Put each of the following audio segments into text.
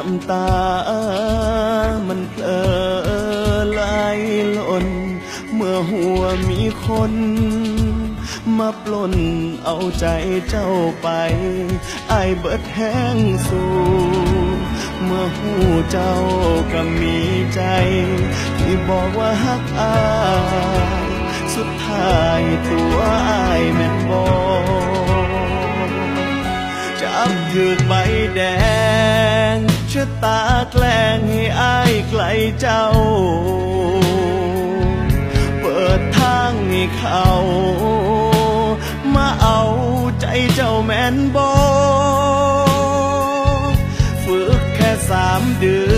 น้ำตา มันเพลอไหลล้นเมื่อหัวมีคน มาปล้นเอาใจเจ้าไปไอเบิดแห้งสูเมื่อหูเจ้าก็มีใจ ที่บอกว่าฮักอาะตาแกล้งให้อายไกลเจ้า เปิดทางให้เขา มาเอาใจเจ้าแม่นบอฝึกแค่สามเดือน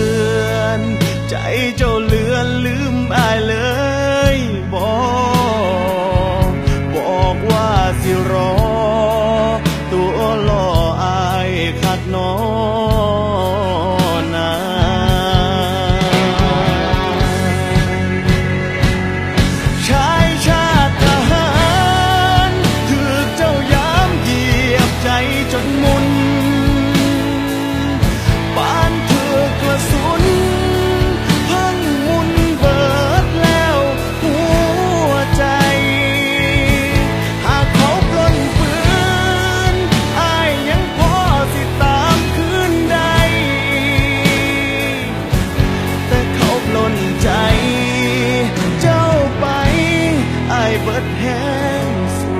เบิดแห้งสู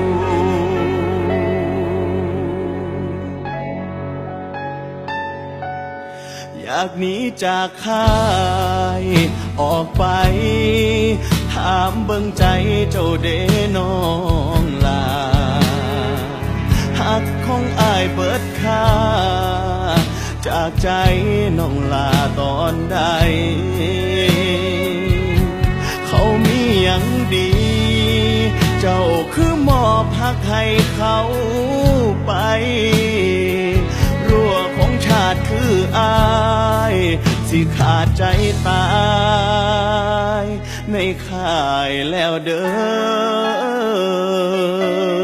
อยากหนีจากค่าย ออกไป ถามเบิ่งใจเจ้าเดน้องลาหักของอายเบิดค่า จากใจน้องลาตอนใด เขามีอย่างดี คือมอบหักให้เขาไปรั่วของชาติคืออายสิขาดใจตายในข่ายแล้วเด้อ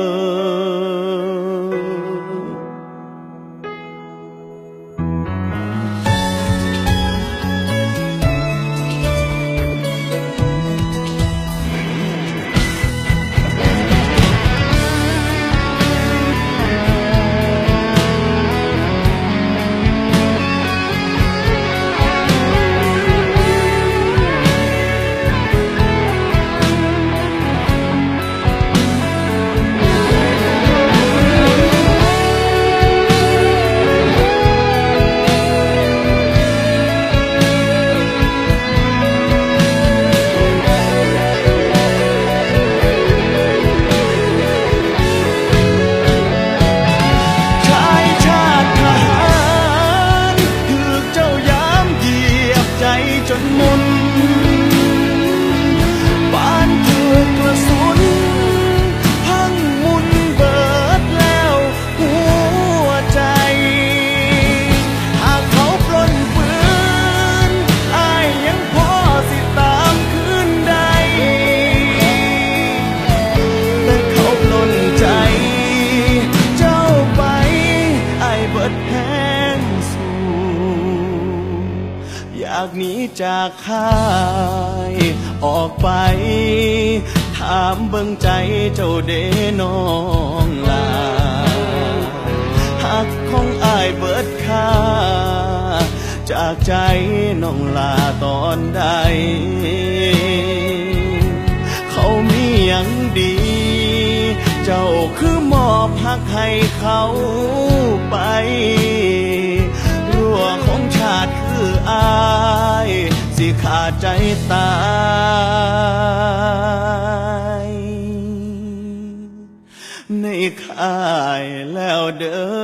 จากค่ายออกไป ถามเบิ่งใจเจ้าเดน้องลาหักของอายเบิดค่า จากใจน้องลาตอนใด เขามีอย่างดี เจ้าคือมอบหักให้เขาไปาดใจตายในข่ายแล้วเด้อ